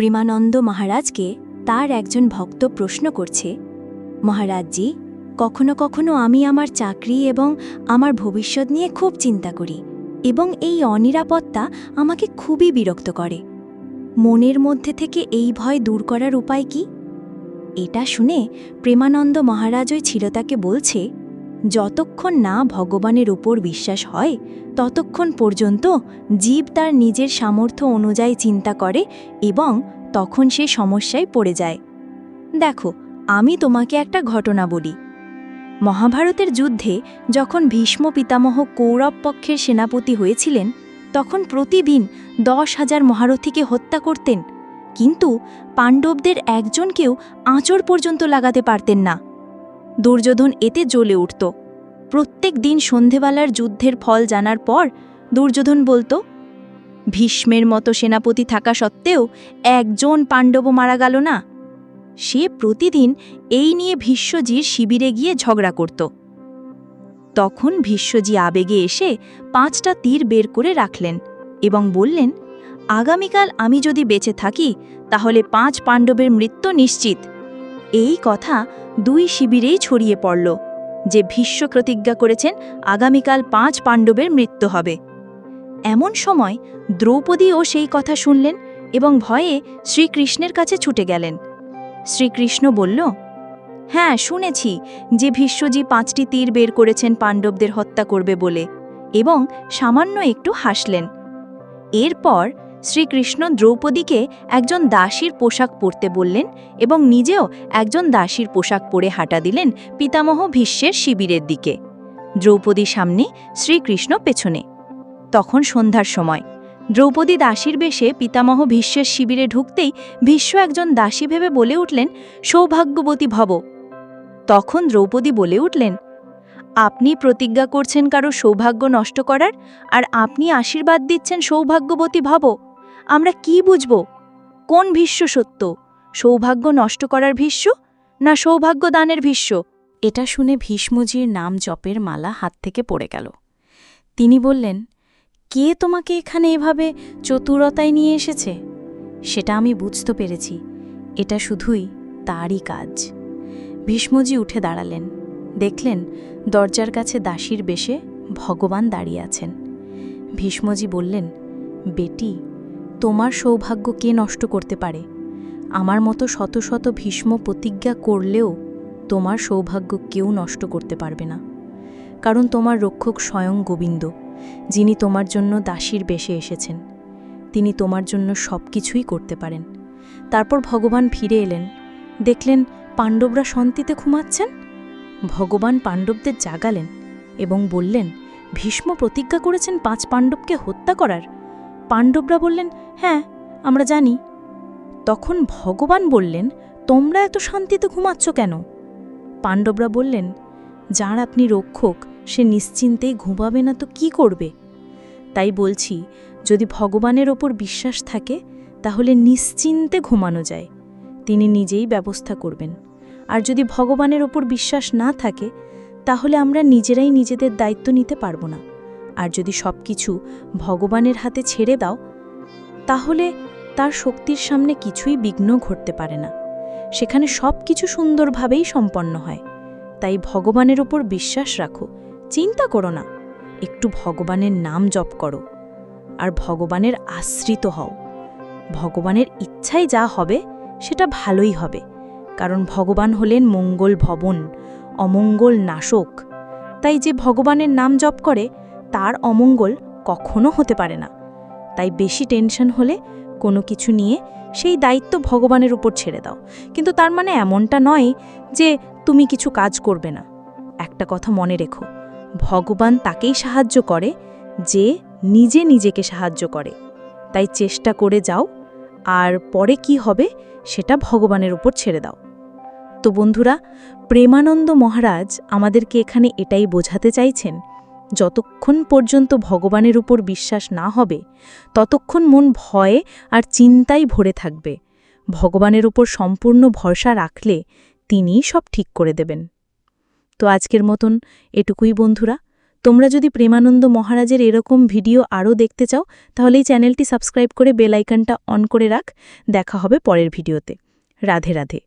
প্রেমানন্দ মহারাজকে তার একজন ভক্ত প্রশ্ন করছে, মহারাজজি, কখনো কখনো আমি আমার চাকরি এবং আমার ভবিষ্যৎ নিয়ে খুব চিন্তা করি এবং এই অনিরাপত্তা আমাকে খুবই বিরক্ত করে। মনের মধ্যে থেকে এই ভয় দূর করার উপায় কি? এটা শুনে প্রেমানন্দ মহারাজ ওই ছিলতাকে বলছে যতক্ষণ না ভগবানের উপর বিশ্বাস হয়, ততক্ষণ পর্যন্ত জীব তার নিজের সামর্থ্য অনুযায়ী চিন্তা করে এবং তখন সে সমস্যায় পড়ে যায়। দেখো, আমি তোমাকে একটা ঘটনা বলি। মহাভারতের যুদ্ধে যখন ভীষ্ম পিতামহ কৌরব পক্ষের সেনাপতি হয়েছিলেন, তখন প্রতিদিন দশ হাজার মহারথীকে হত্যা করতেন। কিন্তু পাণ্ডবদের একজনকেও আঁচড় পর্যন্ত লাগাতে পারতেন না। দুর্যোধন এতে জ্বলে উঠত। প্রত্যেক দিন সন্ধেবেলার যুদ্ধের ফল জানার পর দুর্যোধন বলতো, ভীষ্মের মতো সেনাপতি থাকা সত্ত্বেও একজন পাণ্ডবও মারা গেল না। সে প্রতিদিন এই নিয়ে ভীষ্মজির শিবিরে গিয়ে ঝগড়া করত। তখন ভীষ্মজি আবেগে এসে পাঁচটা তীর বের করে রাখলেন এবং বললেন, আগামীকাল আমি যদি বেঁচে থাকি, তাহলে পাঁচ পাণ্ডবের মৃত্যু নিশ্চিত। এই কথা দুই শিবিরেই ছড়িয়ে পড়ল। যে ভীষ্ম প্রতিজ্ঞা করেছেন, আগামীকাল পাঁচ পাণ্ডবের মৃত্যু হবে। এমন সময় দ্রৌপদীও সেই কথা শুনলেন এবং ভয়ে শ্রীকৃষ্ণের কাছে ছুটে গেলেন। শ্রীকৃষ্ণ বলল হ্যাঁ শুনেছি যে ভীষ্মজি পাঁচটি তীর বের করেছেন পাণ্ডবদের হত্যা করবে বলে এবং সামান্য একটু হাসলেন। এরপর শ্রীকৃষ্ণ দ্রৌপদীকে একজন দাসীর পোশাক পরতে বললেন এবং নিজেও একজন দাসীর পোশাক পরে হাঁটা দিলেন পিতামহ ভীষ্মের শিবিরের দিকে। দ্রৌপদীর সামনে শ্রীকৃষ্ণ পেছনে। তখন সন্ধ্যার সময়। দ্রৌপদী দাসীর বেশে পিতামহ ভীষ্মের শিবিরে ঢুকতেই ভীষ্ম একজন দাসী ভেবে বলে উঠলেন, সৌভাগ্যবতী ভব। তখন দ্রৌপদী বলে উঠলেন, আপনি প্রতিজ্ঞা করছেন কারও সৌভাগ্য নষ্ট করার, আর আপনি আশীর্বাদ দিচ্ছেন সৌভাগ্যবতী ভব। আমরা কি বুঝব? কোন ভীষ্ম সত্য? সৌভাগ্য নষ্ট করার ভীষ্ম না সৌভাগ্য দানের ভীষ্ম? এটা শুনে ভীষ্মজির নাম জপের মালা হাত থেকে পড়ে গেল। তিনি বললেন, কে তোমাকে এখানে এভাবে চতুরতায় নিয়ে এসেছে? সেটা আমি বুঝতে পেরেছি। এটা শুধুই তারই কাজ। ভীষ্মজি উঠে দাঁড়ালেন। দেখলেন দরজার কাছে দাসীর বেশে ভগবান দাঁড়িয়ে আছেন। ভীষ্মজি বললেন, বেটি তোমার সৌভাগ্য কে নষ্ট করতে পারে? আমার মতো শত শত ভীষ্ম প্রতিজ্ঞা করলেও তোমার সৌভাগ্য কেউ নষ্ট করতে পারবে না। কারণ তোমার রক্ষক স্বয়ং গোবিন্দ, যিনি তোমার জন্য দাসীর বেশে এসেছেন। তিনি তোমার জন্য সব কিছুই করতে পারেন। তারপর ভগবান ফিরে এলেন। দেখলেন পাণ্ডবরা শান্তিতে ঘুমাচ্ছেন। ভগবান পাণ্ডবদের জাগালেন এবং বললেন, ভীষ্ম প্রতিজ্ঞা করেছেন পাঁচ পাণ্ডবকে হত্যা করার। পাণ্ডবরা বললেন হ্যাঁ আমরা জানি। তখন ভগবান বললেন, তোমরা এত শান্তিতে ঘুমাচ্ছ কেন? পাণ্ডবরা বললেন, যার আপনি রক্ষক, সে নিশ্চিন্তেই ঘুমাবে না তো কি করবে? তাই বলছি, যদি ভগবানের ওপর বিশ্বাস থাকে, তাহলে নিশ্চিন্তে ঘুমানো যায়। তিনি নিজেই ব্যবস্থা করবেন। আর যদি ভগবানের ওপর বিশ্বাস না থাকে, তাহলে আমরা নিজেরাই নিজেদের দায়িত্ব নিতে পারব না। আর যদি সব কিছু ভগবানের হাতে ছেড়ে দাও, তাহলে তার শক্তির সামনে কিছুই বিঘ্ন ঘটতে পারে না। সেখানে সব কিছু সুন্দরভাবেই সম্পন্ন হয়। তাই ভগবানের ওপর বিশ্বাস রাখো, চিন্তা করো না, একটু ভগবানের নাম জপ করো, আর ভগবানের আশ্রিত হও। ভগবানের ইচ্ছাই যা হবে, সেটা ভালোই হবে, কারণ ভগবান হলেন মঙ্গল ভবন, অমঙ্গল নাশক। তাই যে ভগবানের নাম জপ করে তার অমঙ্গল কখনো হতে পারে না। তাই বেশি টেনশন হলে কোনো কিছু নিয়ে সেই দায়িত্ব ভগবানের উপর ছেড়ে দাও। কিন্তু তার মানে এমনটা নয় যে তুমি কিছু কাজ করবে না। একটা কথা মনে রেখো, ভগবান তাকেই সাহায্য করে যে নিজে নিজেকে সাহায্য করে। তাই চেষ্টা করে যাও, আর পরে কি হবে সেটা ভগবানের উপর ছেড়ে দাও। তো বন্ধুরা, প্রেমানন্দ মহারাজ আমাদেরকে এখানে এটাই বোঝাতে চাইছেন যতক্ষণ পর্যন্ত ভগবানের উপর বিশ্বাস না হবে, ততক্ষণ মন ভয়ে আর চিন্তায় ভরে থাকবে। ভগবানের উপর সম্পূর্ণ ভরসা রাখলে তিনিই সব ঠিক করে দেবেন। তো আজকের মতন এটুকুই বন্ধুরা। তোমরা যদি প্রেমানন্দ মহারাজের এরকম ভিডিও আরও দেখতে চাও, তাহলে এই চ্যানেলটি সাবস্ক্রাইব করে বেল আইকনটা অন করে রাখ। দেখা হবে পরের ভিডিওতে। রাধে রাধে।